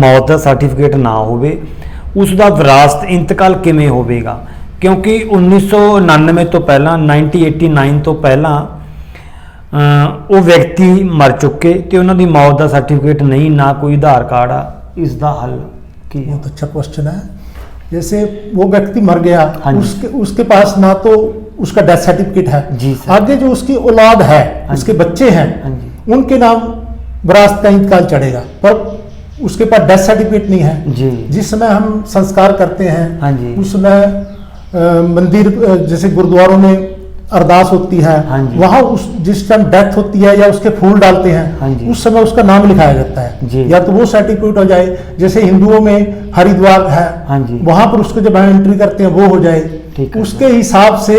ਮੌਤ ਦਾ ਸਰਟੀਫਿਕੇਟ ਨਾ ਹੋਵੇ ਉਸ ਦਾ ਵਿਰਾਸਤ ਇੰਤਕਾਲ ਕਿਵੇਂ ਹੋਵੇਗਾ ਕਿਉਂਕਿ 1999 ਤੋਂ ਪਹਿਲਾਂ 1989 ਤੋਂ ਪਹਿਲਾਂ ਅ, ਉਹ ਵਿਅਕਤੀ ਮਰ ਚੁੱਕੇ ਤੇ ਉਹਨਾਂ ਦੀ ਮੌਤ ਦਾ ਸਰਟੀਫਿਕੇਟ ਨਹੀਂ ਨਾ ਕੋਈ ਆਧਾਰ ਕਾਰਡ ਆ ਇਸ ਦਾ ਹੱਲ ਕੀ ਹੈ बहुत अच्छा क्वेश्चन है जैसे वो व्यक्ति मर गया हाँ जी। उसके उसके पास ना तो उसका डेथ सर्टिफिकेट है जी सर। आगे जो उसकी औलाद है हाँ उसके जी। बच्चे हैं हाँ जी उनके नाम विरासत का इंतकाल चढ़ेगा पर उसके पास डेथ सर्टिफिकेट नहीं है जी जिस समय हम संस्कार करते हैं हाँ जी। उस समय मंदिर जैसे गुरुद्वारों में अरदास होती है हाँ जी। वहाँ उस जिस टाइम डेथ होती है या उसके फूल डालते हैं हाँ जी। उस समय उसका नाम लिखाया जाता है जी। या तो वो सर्टिफिकेट हो जाए जैसे हिंदुओं में हरिद्वार है हाँ जी। वहाँ पर उसको जब एंट्री करते हैं वो हो जाए उसके हिसाब से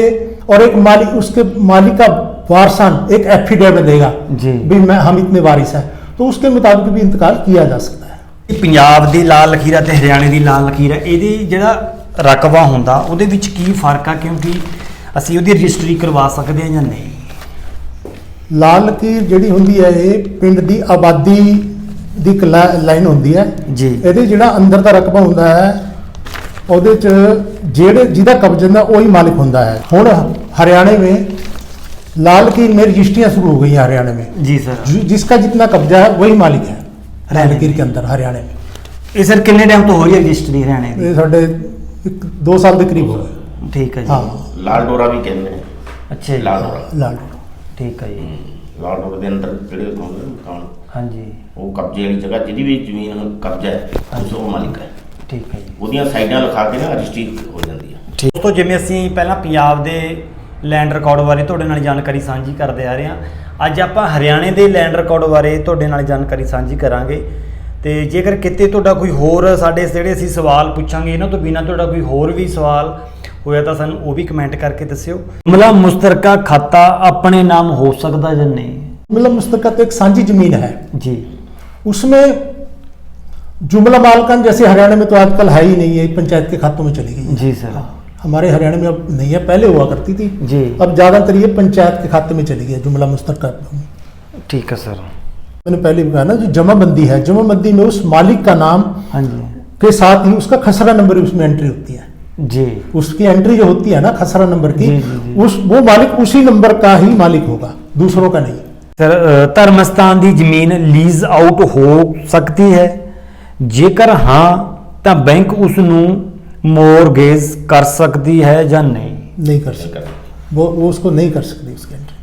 और एक मालिक उसके मालिक का वारसान एक एफिडेविट देगा जी। भी मैं हम इतने वारिस हैं तो उसके मुताबिक भी इंतकाल किया जा सकता है ਪੰਜਾਬ ਦੀ ਲਾਲ ਲਖੀਰ ਹੈ ਅਤੇ ਹਰਿਆਣੇ ਦੀ ਲਾਲ ਲਖੀਰ ਹੈ ਇਹਦੀ ਜਿਹੜਾ ਰਕਬਾ ਹੁੰਦਾ ਉਹਦੇ ਵਿੱਚ ਕੀ ਫ਼ਰਕ ਆ? ਕਿਉਂਕਿ ਅਸੀਂ ਉਹਦੀ ਰਜਿਸਟਰੀ ਕਰਵਾ ਸਕਦੇ ਹਾਂ ਜਾਂ ਨਹੀਂ? ਲਾਲ ਲਕੀਰ ਜਿਹੜੀ ਹੁੰਦੀ ਹੈ ਇਹ ਪਿੰਡ ਦੀ ਆਬਾਦੀ ਦੀ ਲਾਈਨ ਹੁੰਦੀ ਹੈ। ਜੀ। ਇਹਦੇ ਜਿਹੜਾ ਅੰਦਰ ਦਾ ਰਕਬਾ ਹੁੰਦਾ ਹੈ ਉਹਦੇ ਚ ਜਿਹੜੇ ਜਿਹਦਾ ਕਬਜ਼ਾ ਹੁੰਦਾ ਉਹੀ ਮਾਲਕ ਹੁੰਦਾ ਹੈ। ਹੁਣ ਹਰਿਆਣੇ ਵਿੱਚ ਲਾਲ लाल की में रजिस्ट्रियां शुरू हो गई हरियाणा में जी सर जिसका जितना ਕਬਜ਼ਾ ਹੈ ਉਹੀ मालिक ਹੈ। हरियाणा लाल कीर में। के अंदर हरियाणा में ਇਹ ਸਰ ਕਿੰਨੇ ਟਾਈਮ ਤੋਂ ਹੋ ਰਹੀ ਹੈ ਰਜਿਸਟਰੀ ਹਰਿਆਣੇ ਦੀ ये साढ़े एक- दो साल के करीब हो गए ਠੀਕ ਹੈ ਜੀ हाँ ਲਾਲ ਡੋਰਾ ਵੀ ਕਹਿੰਦੇ ਨੇ ਅੱਛਾ ਜੀ ਲਾਲ ਡੋਰਾ लाल ਠੀਕ ਹੈ ਜੀ ਲਾਲ ਡੋਰਾ ਦੇ ਅੰਦਰ ਜਿਹੜੇ ਹੁੰਦੇ ਨੇ ਮਕਾਨ ਹਾਂਜੀ ਉਹ ਕਬਜ਼ੇ ਵਾਲੀ ਜਗ੍ਹਾ ਜਿਹਦੀ ਵੀ ਜ਼ਮੀਨ ਕਬਜ਼ਾ ਹੈ ਉਸ ਉਹ ਮਾਲਿਕ ਹੈ ਠੀਕ ਹੈ ਜੀ ਉਹਦੀਆਂ ਸਾਈਡਾਂ ਲਿਖਾ ਕੇ ਨਾ ਰਜਿਸਟਰੀ ਹੋ ਜਾਂਦੀ ਹੈ ਠੀਕ ਦੋਸਤੋ ਜਿਵੇਂ ਅਸੀਂ ਪਹਿਲਾਂ ਪੰਜਾਬ ਦੇ ਲੈਂਡ ਰਿਕਾਰਡ ਬਾਰੇ ਤੁਹਾਡੇ ਨਾਲ ਜਾਣਕਾਰੀ ਸਾਂਝੀ ਕਰਦੇ ਆ ਰਹੇ ਹਾਂ ਅੱਜ ਆਪਾਂ ਹਰਿਆਣੇ ਦੇ ਲੈਂਡ ਰਿਕਾਰਡ ਬਾਰੇ ਤੁਹਾਡੇ ਨਾਲ ਜਾਣਕਾਰੀ ਸਾਂਝੀ ਕਰਾਂਗੇ ਤੇ ਜੇਕਰ ਕਿਤੇ ਤੁਹਾਡਾ ਕੋਈ ਹੋਰ ਸਾਡੇ ਜਿਹੜੇ ਅਸੀਂ ਸਵਾਲ ਪੁੱਛਾਂਗੇ ਇਹਨਾਂ ਤੋਂ ਬਿਨਾ ਤੁਹਾਡਾ ਕੋਈ ਹੋਰ ਵੀ ਸਵਾਲ ਹੋਇਆ ਤਾਂ ਸਾਨੂੰ ਉਹ ਵੀ ਕਮੈਂਟ ਕਰਕੇ ਦੱਸਿਓ ਮਤਲਬ ਮੁਸ਼ਤਰਕਾ ਖਾਤਾ ਆਪਣੇ ਨਾਮ ਹੋ ਸਕਦਾ ਜਾਂ ਨਹੀਂ मतलब मुस्तका तो एक सांझी जमीन है ਜੀ उसमें जुमला मालकन जैसे हरियाणा में तो आजकल है ही नहीं है पंचायत के खातों में चली गई है ਜੀ ਸਰ हमारे हरियाणा में अब नहीं है पहले हुआ करती थी जी अब ज्यादातर ये पंचायत के खाते में चली गई है जुमला मुस्तका ਠੀਕ ਹੈ ਸਰ मैंने पहले भी कहा ना जो जमाबंदी है जमाबंदी में उस मालिक का नाम ਹਾਂਜੀ के साथ ही उसका खसरा नंबर भी उसमें एंट्री होती है ਜੀ उसकी एंट्री जो होती है ना खसरा नंबर की जी, जी, जी। उस वो मालिक उसी नंबर का ही मालिक होगा दूसरों का नहीं ਸਰ ਅ, ਧਰਮ ਸਥਾਨ ਦੀ ਜ਼ਮੀਨ ਲੀਜ਼ ਆਊਟ ਹੋ ਸਕਦੀ ਹੈ ਜੇਕਰ ਹਾਂ ਤਾਂ ਬੈਂਕ ਉਸ ਨੂੰ ਮੋਰਗੇਜ ਕਰ ਸਕਦੀ ਹੈ ਜਾਂ ਨਹੀਂ नहीं कर सकते वो वो उसको नहीं कर सकती उसकी एंट्री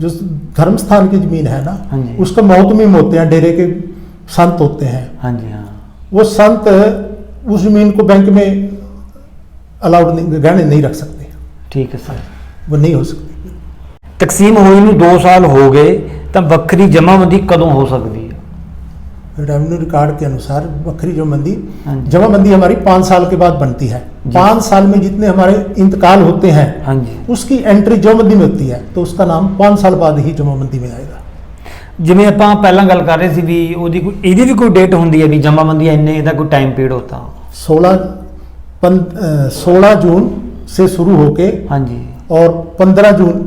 जो धर्म स्थान की जमीन है ना हाँ जी। उसका मोहतमीम होते हैं डेरे के संत होते हैं ਹਾਂਜੀ ਹਾਂ वो संत उस जमीन को बैंक में अलाउड नहीं गहने नहीं रख सकते ਠੀਕ ਹੈ ਸਰ वो नहीं हो सकती ਤਕਸੀਮ ਹੋਈ ਨੂੰ 2 ਸਾਲ ਹੋ ਗਏ ਤਾਂ ਵੱਖਰੀ ਜਮ੍ਹਾਂਬੰਦੀ ਕਦੋਂ ਹੋ ਸਕਦੀ ਹੈ रेवेन्यू रिकॉर्ड के अनुसार बकरी जमाबंदी हाँ जी। जमाबंदी हमारी पाँच साल के बाद बनती है जी। पाँच साल में जितने हमारे इंतकाल होते हैं ਹਾਂਜੀ उसकी एंट्री जमाबंदी में होती है तो उसका नाम पाँच साल बाद ही जमाबंदी में आएगा ਜਿਵੇਂ ਆਪਾਂ ਪਹਿਲਾਂ ਗੱਲ ਕਰ ਰਹੇ ਸੀ ਵੀ ਉਹਦੀ ਕੋਈ ਇਹਦੀ ਵੀ ਕੋਈ ਡੇਟ ਹੁੰਦੀ ਹੈ ਵੀ ਜਮ੍ਹਾਂਬੰਦੀ ਇੰਨੇ ਇਹਦਾ ਕੋਈ ਟਾਈਮ ਪੀਰੀਅਡ ਹੁੰਦਾ सोलह पन सोलह जून से शुरू होके ਹਾਂਜੀ और पंद्रह जून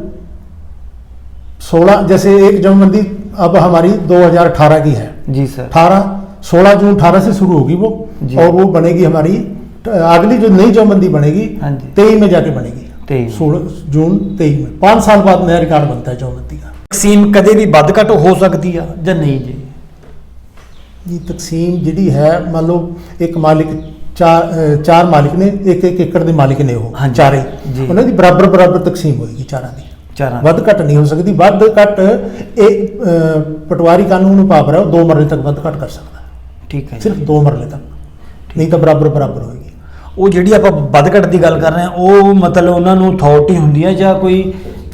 सोलह जैसे एक जमाबंदी अब हमारी 2018 की है ਜੀ ਸਰ 18 16 जून 18 से शुरू होगी वो जी। और वो बनेगी हमारी अगली जो नई जमाबंदी बनेगी हाँ जी। तेईस में जाके बनेगी तेईस। सोलह जून तेईस में पाँच साल बाद नया रिकॉर्ड बनता है जमाबंदी का ਤਕਸੀਮ ਕਦੇ ਵੀ ਵੱਧ ਘੱਟ ਹੋ ਸਕਦੀ ਆ ਜਾਂ ਨਹੀਂ ਜੀ ये तकसीम ਜਿਹੜੀ ਹੈ ਮੰਨ ਲਓ ਇੱਕ ਮਾਲਿਕ ਚਾਰ ਅ, ਚਾਰ ਮਾਲਿਕ ਨੇ ਇੱਕ ਇੱਕ ਏਕੜ ਦੇ ਮਾਲਿਕ ਨੇ ਉਹ ਹਾਂਜੀ। ਚਾਰੇ ਜੀ। ਉਹਨਾਂ ਦੀ ਬਰਾਬਰ ਬਰਾਬਰ ਤਕਸੀਮ ਹੋਏਗੀ ਚਾਰਾਂ ਦੀ ਚਾਰਾਂ ਵੱਧ ਘੱਟ ਨਹੀਂ ਹੋ ਸਕਦੀ। ਵੱਧ ਘੱਟ ਇਹ ਪਟਵਾਰੀ ਕਾਨੂੰਨ ਨੂੰ ਪਾਵਰ ਹੈ ਉਹ ਦੋ ਮਰਲੇ ਤੱਕ ਵੱਧ ਘੱਟ ਕਰ ਸਕਦਾ। ਠੀਕ ਹੈ ਸਿਰਫ ਦੋ ਮਰਲੇ ਤੱਕ। ਨਹੀਂ ਤਾਂ ਬਰਾਬਰ ਬਰਾਬਰ ਹੋਏਗੀ। ਉਹ ਜਿਹੜੀ ਆਪਾਂ ਵੱਧ ਘੱਟ ਦੀ ਗੱਲ ਕਰ ਰਹੇ ਹਾਂ ਉਹ ਮਤਲਬ ਉਹਨਾਂ ਨੂੰ ਅਥਾਰਟੀ ਹੁੰਦੀ ਹੈ ਜਾਂ ਕੋਈ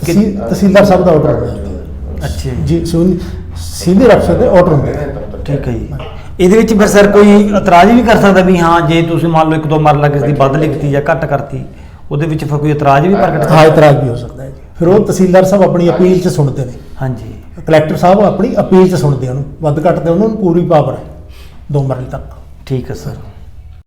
ਤਹਿਸੀਲਦਾਰ ਸਾਹਿਬ ਦਾ ਆਰਡਰ ਹੁੰਦਾ ਹੈ ਅੱਛਾ ਜੀ, ਸੁਣ ਸੀਨੀਅਰ ਅਫਸਰ ਦੇ ਆਰਡਰ ਹੁੰਦੇ ਠੀਕ ਹੈ ਜੀ। ਇਹਦੇ ਵਿੱਚ ਫਿਰ ਸਰ ਕੋਈ ਇਤਰਾਜ਼ ਵੀ ਕਰ ਸਕਦਾ ਵੀ ਹਾਂ ਜੇ ਤੁਸੀਂ ਮੰਨ ਲਓ ਇੱਕ ਦੋ ਮਰਲਾ ਕਿਸ ਦੀ ਵੱਧ ਲਿਖਤੀ ਜਾਂ ਘੱਟ ਕਰਤੀ ਉਹਦੇ ਵਿੱਚ ਫਿਰ ਕੋਈ ਇਤਰਾਜ਼ ਵੀ ਪ੍ਰਗਟ ਹਾਂ ਇਤਰਾਜ਼ ਵੀ ਹੋ ਸਕਦਾ ਹੈ ਫਿਰ ਉਹ ਤਹਿਸੀਲਦਾਰ ਸਾਹਿਬ ਆਪਣੀ ਅਪੀਲ 'ਚ ਸੁਣਦੇ ਨੇ। ਹਾਂਜੀ। ਕਲੈਕਟਰ ਸਾਹਿਬ ਆਪਣੀ ਅਪੀਲ 'ਚ ਸੁਣਦੇ ਉਹਨੂੰ। ਵੱਧ ਘੱਟ ਤੇ ਉਹਨਾਂ ਨੂੰ ਪੂਰੀ ਪਾਵਰ ਹੈ ਦੋ ਮਰਲੇ ਤੱਕ। ਠੀਕ ਹੈ ਸਰ।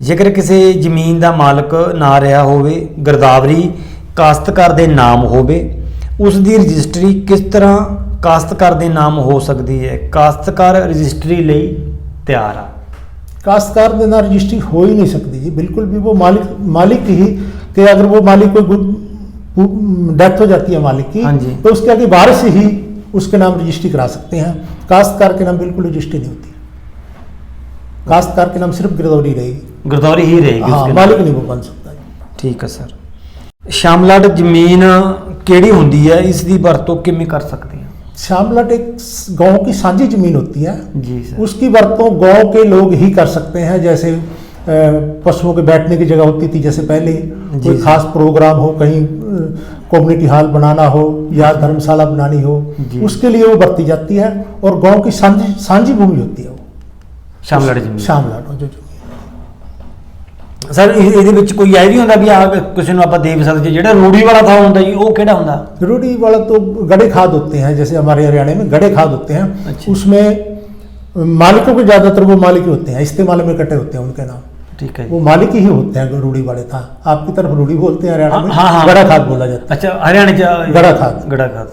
ਜੇਕਰ ਕਿਸੇ ਜ਼ਮੀਨ ਦਾ ਮਾਲਕ ਨਾ ਰਿਹਾ ਹੋਵੇ ਗਰਦਾਵਰੀ ਕਾਸ਼ਤਕਾਰ ਦੇ ਨਾਮ ਹੋਵੇ ਉਸ ਦੀ ਰਜਿਸਟਰੀ ਕਿਸ ਤਰ੍ਹਾਂ ਕਾਸ਼ਤਕਾਰ ਦੇ ਨਾਮ ਹੋ ਸਕਦੀ ਹੈ? ਕਾਸ਼ਤਕਾਰ ਰਜਿਸਟਰੀ ਲਈ ਤਿਆਰ ਆ। ਕਾਸ਼ਤਕਾਰ ਦੇ देना ਰਜਿਸਟਰੀ ਹੋ ਹੀ ਨਹੀਂ ਸਕਦੀ ਜੀ। ਬਿਲਕੁਲ ਵੀ वो मालिक मालिक ਹੀ कि ਅਗਰ वो मालिक कोई डेथ हो जाती है मालिक की तो उसके आगे वारिस ही उसके नाम रजिस्ट्री करा सकते हैं काश्तकार के नाम बिल्कुल रजिस्ट्री नहीं होती काश्तकार के नाम सिर्फ गिरदौरी रहेगी गिरदौरी ही रहेगी हाँ मालिक नहीं वो बन ਸਕਦਾ ਠੀਕ ਹੈ ਸਰ ਸ਼ਾਮਲਾਟ ਜ਼ਮੀਨ ਕਿਹੜੀ ਹੁੰਦੀ ਹੈ ਇਸ ਦੀ ਵਰਤੋਂ ਕਿਵੇਂ ਕਰ ਸਕਦੇ हैं शामलाट एक गांव की सांझी जमीन होती है जी सर उसकी वरतों गांव के लोग ही कर सकते हैं जैसे पशुओं के बैठने की जगह होती थी जैसे पहले जी, कोई जी। खास प्रोग्राम हो कहीं कम्युनिटी हॉल बनाना हो या धर्मशाला बनानी हो जी। उसके लिए वो बरती जाती है और गांव की साझी साझी भूमि होती है वो ਸ਼ਾਮਲਾਟ ਜ਼ਮੀਨ श्यामलाट जो जमीन ਸਰ ਇਹ- ਇਹਦੇ ਵਿੱਚ ਕੋਈ ਇਹ ਵੀ ਹੁੰਦਾ ਵੀ ਆ ਕਿਸੇ ਨੂੰ ਆਪਾਂ ਦੇ ਵੀ ਸਕਦੇ ਜਿਹੜਾ ਰੂੜੀ ਵਾਲਾ ਥਾਂ ਹੁੰਦਾ ਜੀ ਉਹ ਕਿਹੜਾ ਹੁੰਦਾ रूढ़ी वाला तो गड़े खाद होते हैं जैसे हमारे हरियाणा में गड़े खाद होते हैं अच्छा। उसमें मालिकों के ज्यादातर वो मालिक ही होते हैं इस्तेमाल में कटे होते हैं उनके नाम ठीक है वो मालिक ही होते हैं गरुड़ी वाले था आपकी तरफ रूढ़ी बोलते हैं हरियाणा में हाँ हाँ गड़ा खाद बोला जाता है अच्छा हरियाणा गड़ा खाद गड़ा खाद